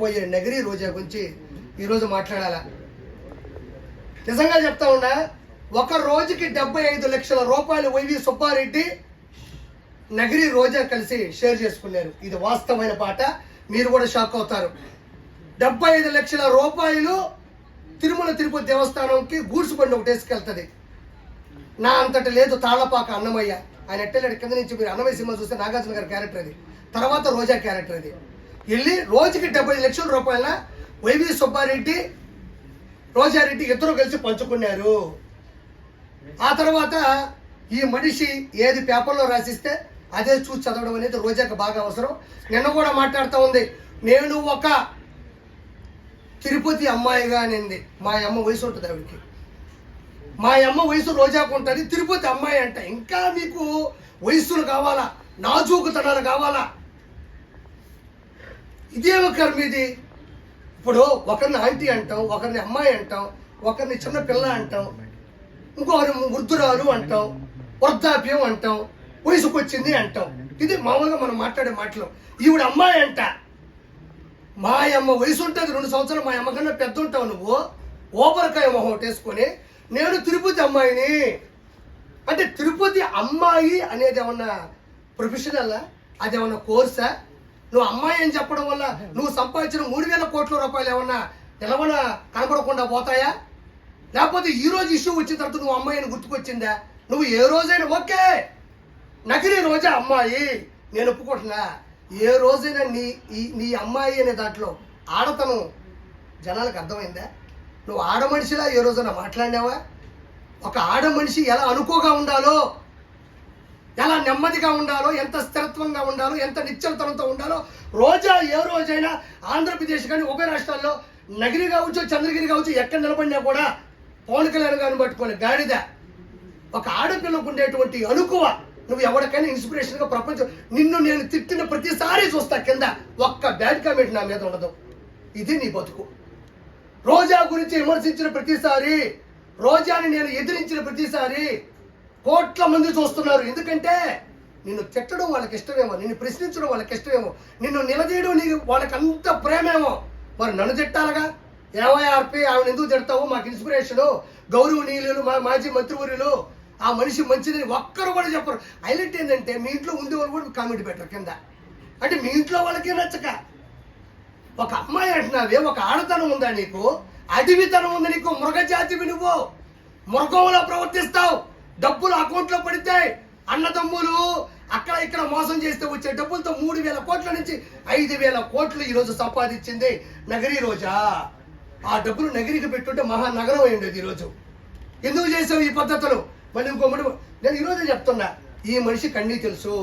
పోయే నగరి రోజా గురించి ఈరోజు మాట్లాడాలా? నిజంగా చెప్తా ఉన్నా ఒక రోజుకి డెబ్బై ఐదు లక్షల రూపాయలు వైవి సుబ్బారెడ్డి నగిరి రోజా కలిసి షేర్ చేసుకున్నారు. ఇది వాస్తవమైన పాట మీరు కూడా షాక్ అవుతారు. డెబ్బై ఐదు లక్షల రూపాయలు తిరుమల తిరుపతి దేవస్థానంకి గూడ్స్ బండి ఒకటి వేసుకెళ్తుంది. నా అంతటి లేదు తాళపాక అన్నమయ్య. ఆయన ఎట్టలేడు కింద నుంచి మీరు అన్నమయ్య సినిమా చూస్తే నాగార్జున గారి క్యారెక్టర్ అది. తర్వాత రోజా క్యారెక్టర్ అది. వెళ్ళి రోజుకి డెబ్బై లక్షల రూపాయల వైవి సుబ్బారెడ్డి రోజారెడ్డి ఇద్దరు కలిసి పంచుకున్నారు. ఆ తర్వాత ఈ మనిషి ఏది పేపర్లో రాసిస్తే అదే చూసి చదవడం అనేది రోజాకి బాగా అవసరం. నిన్న కూడా మాట్లాడుతూ ఉంది. నేను ఒక తిరుపతి అమ్మాయిగా అనింది. మా అమ్మ వయసు ఉంటుంది ఆవిడకి. మా అమ్మ వయసు రోజాకు ఉంటుంది. తిరుపతి అమ్మాయి అంట. ఇంకా మీకు వయస్సులు కావాలా? నాజూకుతనాలు కావాలా? ఇదే ఒక మీది. ఇప్పుడు ఒకరిని ఆంటీ అంటాం ఒకరిని అమ్మాయి అంటాం ఒకరిని చిన్న పిల్ల అంటాం ఇంకొకరి వృద్ధురాలు అంటాం వృద్ధాప్యం అంటాం వయసుకు వచ్చింది అంటాం. ఇది మామూలుగా మనం మాట్లాడే మాటలు. ఈవిడ అమ్మాయి అంట. మా అమ్మ వయసు ఉంటుంది రెండు సంవత్సరాలు మా అమ్మ కన్నా పెద్ద ఉంటావు నువ్వు. ఓపరకాయ మొహం వేసుకొని నేను తిరుపతి అమ్మాయిని. అంటే తిరుపతి అమ్మాయి అనేది ఏమన్నా ప్రొఫెషనల్ అది ఏమన్నా కోర్సా నువ్వు అమ్మాయి అని చెప్పడం వల్ల నువ్వు సంపాదించిన మూడు వేల కోట్ల రూపాయలు ఏమన్నా నిలవన కనబడకుండా పోతాయా? లేకపోతే ఈ రోజు ఇష్యూ వచ్చిన తర్వాత నువ్వు అమ్మాయి అని గుర్తుకొచ్చిందా? నువ్వు ఏ రోజైనా ఓకే. నకిలీ రోజే అమ్మాయి. నేను ఒప్పుకుంటున్నా. ఏ రోజైనా నీ ఈ నీ అమ్మాయి అనే దాంట్లో ఆడతనం జనాలకు అర్థమైందా? నువ్వు ఆడ మనిషిలా ఏ రోజైనా మాట్లాడినావా? ఒక ఆడ మనిషి ఎలా అనుకోగా ఉండాలో నెమ్మదిగా ఉండాలో ఎంత స్థిరత్వంగా ఉండాలో ఎంత నిశ్చలతనంతో ఉండాలో రోజా ఏ రోజైనా ఆంధ్రప్రదేశ్ కానీ ఉభయ రాష్ట్రాల్లో నగిరి కావచ్చు చంద్రగిరి కావచ్చు ఎక్కడ నిలబడినా కూడా పవన్ కళ్యాణ్ గారిని పట్టుకొని గాడిద. ఒక ఆడపిల్లకు ఉండేటువంటి అనుకువ. నువ్వు ఎవరికైనా ఇన్స్పిరేషన్గా ప్రపంచం నిన్ను నేను తిట్టిన ప్రతిసారి చూస్తా కింద. ఒక్క బ్యాడ్ కామెంట్ నా మీద ఉండదు. ఇది నీ బతుకు. రోజా గురించి విమర్శించిన ప్రతిసారి రోజాని నేను ఎదిరించిన ప్రతిసారి కోట్ల మంది చూస్తున్నారు. ఎందుకంటే నిన్ను తిట్టడం వాళ్ళకి ఇష్టమేమో నిన్ను ప్రశ్నించడం వాళ్ళకి ఇష్టమేమో నిన్ను నిలదీయడం నీకు వాళ్ళకి అంత ప్రేమేమో. మరి నన్ను తిట్టాలగా? ఏవైఆర్పి ఆవిడ ఎందుకు తిడతావు? మాకు ఇన్స్పిరేషను గౌరవనీయులు మా మాజీ మంత్రివర్యులు ఆ మనిషి మంచిదని ఒక్కరు కూడా చెప్పరు. హైలైట్ ఏంటంటే మీ ఇంట్లో ఉండే వాళ్ళు కూడా కామెంట్ పెట్టరు కింద. అంటే మీ ఇంట్లో వాళ్ళకి నచ్చక. ఒక అమ్మాయి అంటున్నావే ఒక ఆడతనం ఉందా నీకు? అడవితనం ఉంది నీకు మృగజాతివి నువ్వు. మృగంలో ప్రవర్తిస్తావు. డబ్బులు అకౌంట్లో పడితే అన్నదమ్ములు అక్కడ ఇక్కడ మోసం చేస్తే వచ్చే డబ్బులతో మూడు వేల కోట్ల నుంచి ఐదు వేల కోట్లు ఈరోజు సంపాదించింది నగరి రోజా. ఆ డబ్బులు నగరికి పెట్టుంటే మహానగరం ఉండేది ఈరోజు ఎందుకు చేసావు ఈ పద్ధతులు? మళ్ళీ ఇంకో మడి నేను ఈరోజే చెప్తున్నా. ఈ మనిషి కన్నీ తెలుసు.